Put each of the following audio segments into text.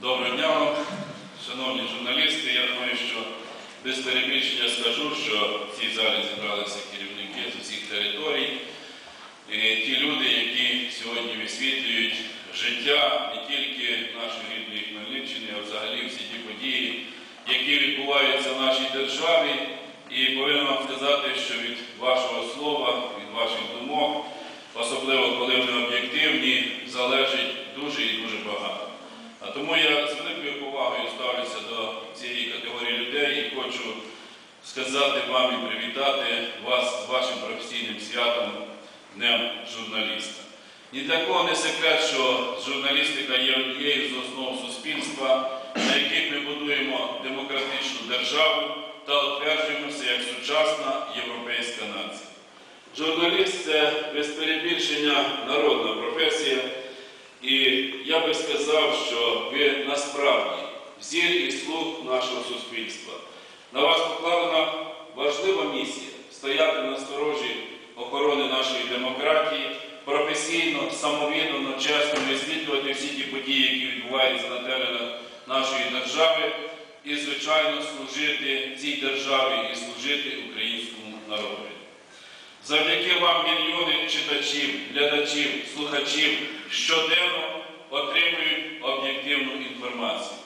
Доброго дня вам, шановні журналісти. Я думаю, що без перебільшення скажу, що в цій залі зібралися керівники з усіх територій. І ті люди, які сьогодні висвітлюють життя не тільки нашої рідної Хмельниччини, а взагалі всі ті події, які відбуваються в нашій державі. І повинен вам сказати, що від вашого слова, від ваших думок, особливо коли вони об'єктивні, залежить дуже і дуже багато. А тому я з великою повагою ставлюся до цієї категорії людей і хочу сказати вам і привітати вас з вашим професійним святом Днем журналіста. Ні для кого не секрет, що журналістика є однією з основ суспільства, на яких ми будуємо демократичну державу та утверджуємося як сучасна європейська нація. Журналіст це без перебільшення народна професія. І я би сказав, що ви насправді взір і слух нашого суспільства. На вас покладена важлива місія стояти на сторожі охорони нашої демократії, професійно, висвітлювати всі ті події, які відбуваються на теренах нашої держави, і, звичайно, служити цій державі і служити українському народу. Завдяки вам мільйони читачів, глядачів, слухачів щоденно отримують об'єктивну інформацію.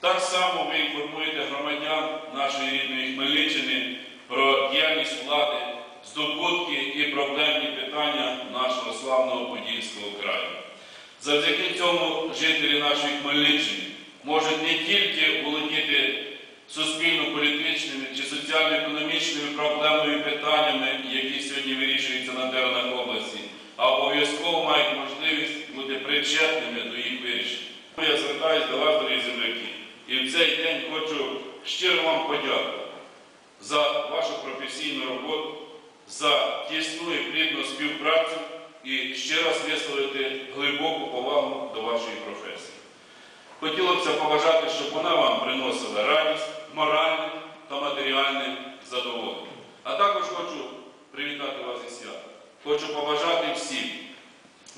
Так само ви інформуєте громадян нашої рідної Хмельниччини про діяльність влади, здобутки і проблемні питання нашого славного Подільського краю. Завдяки цьому жителі нашої Хмельниччини можуть не тільки володіти суспільно-політичними чи соціально-економічними проблемними питаннями, які сьогодні вирішуються на теренах області, а обов'язково мають можливість бути причетними до їх вирішення. Я звертаюся до вас, дорогі земляки, і в цей день хочу щиро вам подякувати за вашу професійну роботу, за тісну і плідну співпрацю і ще раз висловити глибоку повагу до вашої професії. Хотілося б побажати, щоб вона вам приносила радість, моральне та матеріальне задоволення. А також хочу привітати вас із святом. Хочу побажати всім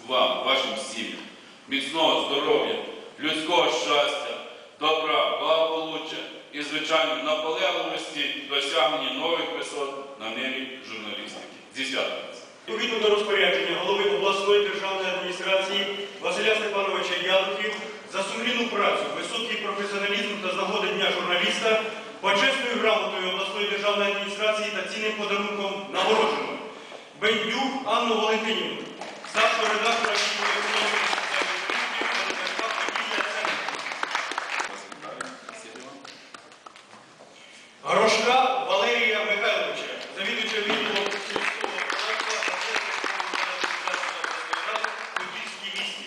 вам, вашим сім'ям, міцного здоров'я, людського щастя, добра, благополуччя і, звичайно, наполегливості досягнення нових висот на ниві журналістики. Зі святом! Відповідно до розпорядження голови обласної державної адміністрації Василя Степановича Ялухів за сумлінну працю, високий професіоналізм та нагоди Дня журналіста, почесною грамотою обласної державної адміністрації та цінним подарунком нагороджено. Бендюк Анну Валентинівну, старшого редактора відділу економіки та редактора «Поділля Центр». Горошка Валерія Михайловича, завідувача відділу сільського господарства Газети Подільські вісті.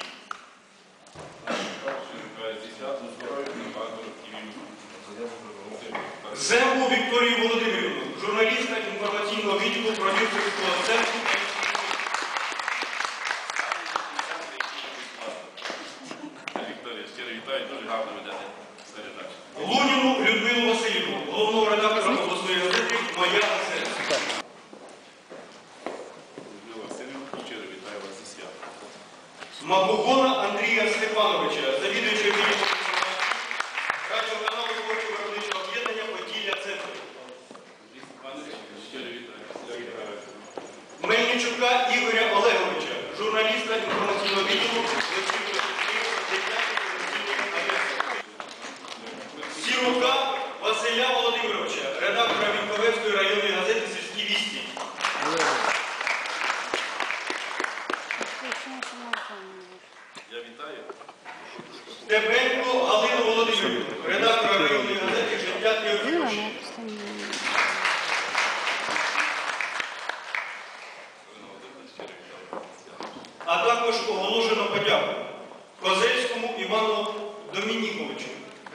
Зі святом здоров'я, набагато років. Землу Вікторію Володимирівну, журналістка інформаційного відділу продюсерського центру. Вікторія, щиро вітаю, дуже гарно ведете передачу. Луніну Людмилу Васильівну, головного редактора обласної газети Моя газета. Людмила Васильівна, щиро вітаю вас зі святом. Макогона Андрія Степановича, завідуюча відділу радіоканалу творчого виробничого об'єднання Поділля Центр. Щиро вітаю. Щиро вітаю. Мельничука Ігоря Олеговича, журналіста інформаційного відділу Сірука Василя Володимировича, редактора Вінковецької районної газети Сільські вісті. Я вітаю. Тебенько Галину Володимирівну, редактора районної газети Життя Теофіловича. А також оголошено подяку Козельському Івану Домініковичу,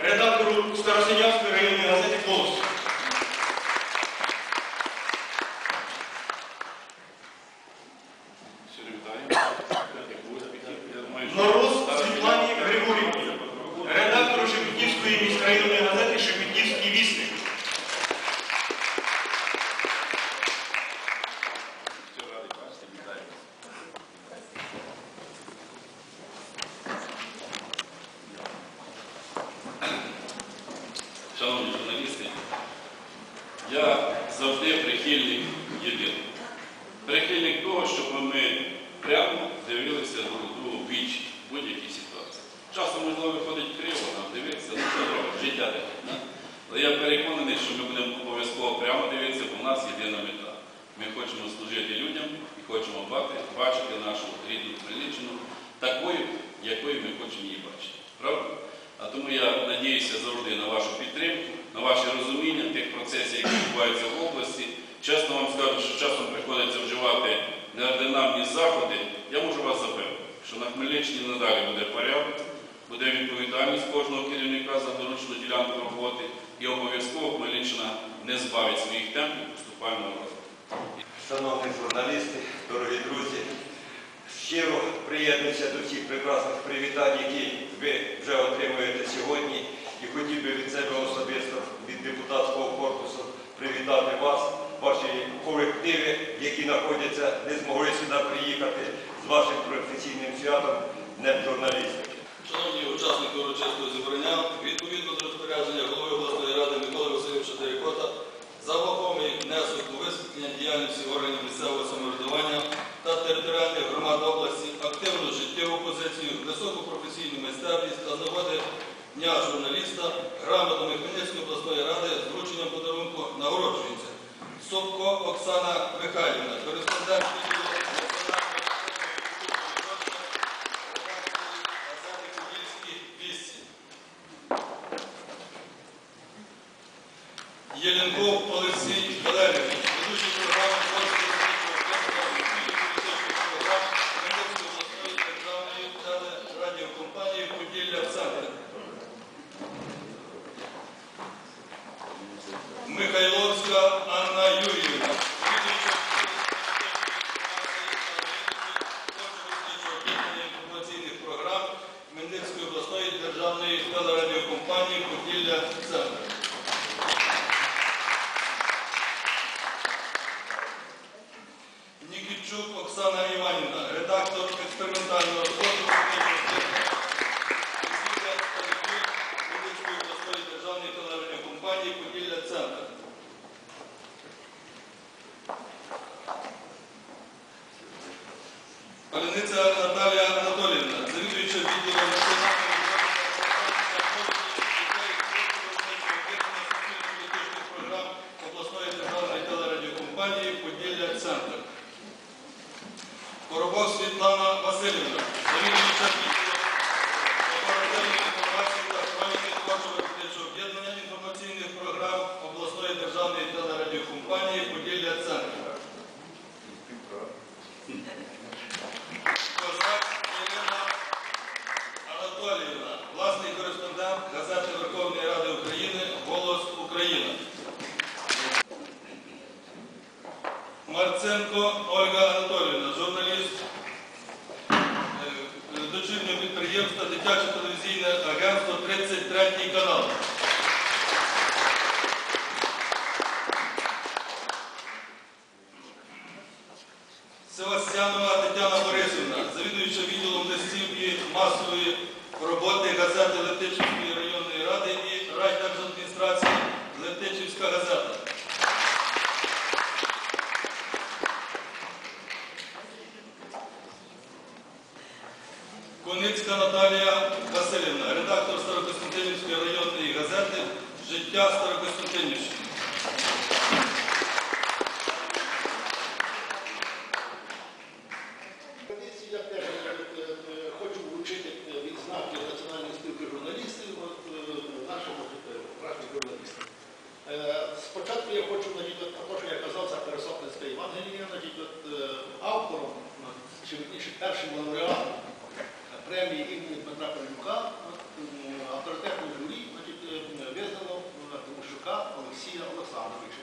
редактору Старосинявської районної газети «Голос». Щиро вітаю. Успіхів. Я думаю, що- Мороз Світлані Григорівні, редактору Шепетівської міськрайонної газети Шепетівський вісник. Щиро радий бачити, вітаю вас. Я завжди прихильник єдиного. Прихильник того, щоб ми прямо дивилися друг другу в віч в будь-якій ситуації. Часом, можливо, виходить криво, нам дивитися, ну що да? Але я переконаний, що ми будемо обов'язково прямо дивитися, бо в нас єдина мета. Ми хочемо служити людям і хочемо бачити нашу рідну Хмельниччину такою, якою ми хочемо її бачити. Правда? А тому я надіюся завжди на вашу підтримку, на ваше розуміння тих процесів, які відбуваються в області. Чесно вам скажу, що часом приходиться вживати неординарні заходи. Я можу вас запевнити, що на Хмельниччині надалі буде порядок, буде відповідальність кожного керівника за доручну ділянку роботи, і обов'язково Хмельниччина не збавить своїх темпів поступального розвитку. Шановні журналісти, дорогі друзі, щиро приєднуюся до всіх прекрасних привітань, які ви вже отримуєте сьогодні. І хотів би від себе особисто, від депутатського корпусу привітати вас, ваші колективи, які знаходяться, не змогли сюди приїхати з вашим професійним святом, Днем журналістів. Шановні учасники урочистого зібрання, відповідно до розпорядження голови обласної ради Миколи Васильовича Терекота, за вагомий внесок у висвітлення діяльності органів місцевого самоврядування та територіальних громад області, активну життєву позицію, високу професійну майстерність та нагоди Дня журналіста, грамотами Хмельницької обласної ради з врученням подарунку нагороджується. Собко Оксана Михайлівна, кореспондент відділу Національної газети «Подільські вісті». Єленков Олексій Валерійович, ведучий програми «Творчий програм Хмельницької обласної державної телерадіокомпанії «Поділля Центр». Михайловська Анна Юріївна, ведуча об'єднання інформаційних програм Хмельницької обласної державної телерадіокомпанії «Поділля Центр». Нікітчук Оксана Іванівна, редактор експериментального роботу Хмельницької обласної державної телерадіокомпанії «Поділля Центр». Паляниця Наталія Анатоліївна, завідуюча відділом національної політичних програм обласної державної телерадіокомпанії «Поділля Центр». Коробов Світлана Васильівна, завідуюча відділом оперативної інформації та хроніки творчого критичного об'єднання інформаційних програм обласної державної телерадіокомпанії «Поділля Центр». Козак Ірина Анатоліївна, власний кореспондент газети Верховної Ради України «Голос України». Марценко Ольга Анатоліївна, журналіст е, дочірнього підприємства Дитяче телевізійне агентство 33 канал. Севастьянова Тетяна Борисівна, завідуюча відділом листів і масової роботи газети Летичівської районної ради і райдержадміністрації Летичівська газета. Коницька Наталія Васильівна, редактор Старокостянтинівської районної газети Життя Старокостянтинівщини. Я теж е, е, хочу вручити е, відзнаки Національної спілки журналістів е, нашому е, нашим журналістам. Е, Спочатку я хочу також я казав, це Пересопницька Євангелія, надіти автором, е, першим лауреатом е, премії імені Дмитра Павлюка, от, м, авторитетне журі е, визнано е, Тимощука Олексія Олександровича,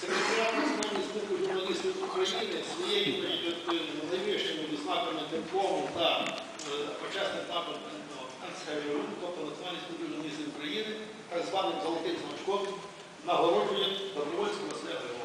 секретаріат Національної спілки журналістів України своєю Теркову та е, почесним табором е, ну, Ансгерію, тобто Національний спілки журналістів України, так званим золотим значком, нагороджує добровольського населення.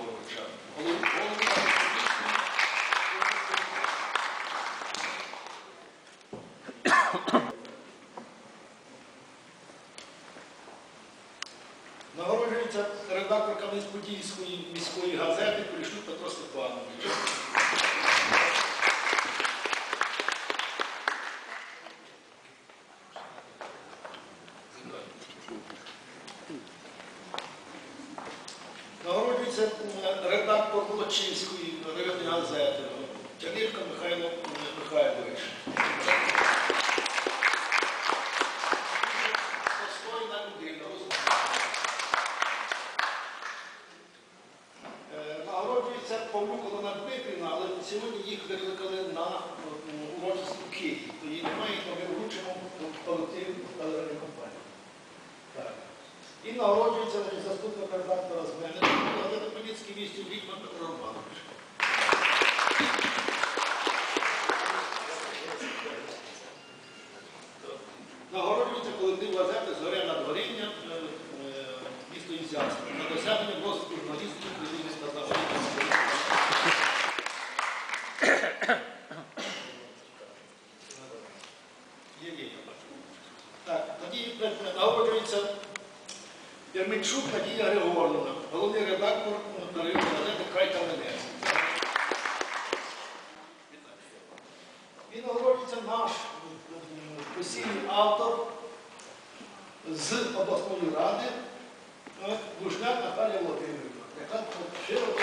Ярмельчук Надія Григорівна, головний редактор Нотарини газети Край Венеція. Він народжується наш е, постійний автор з обласної ради е, Душняк Наталія Володимирівна, яка широко.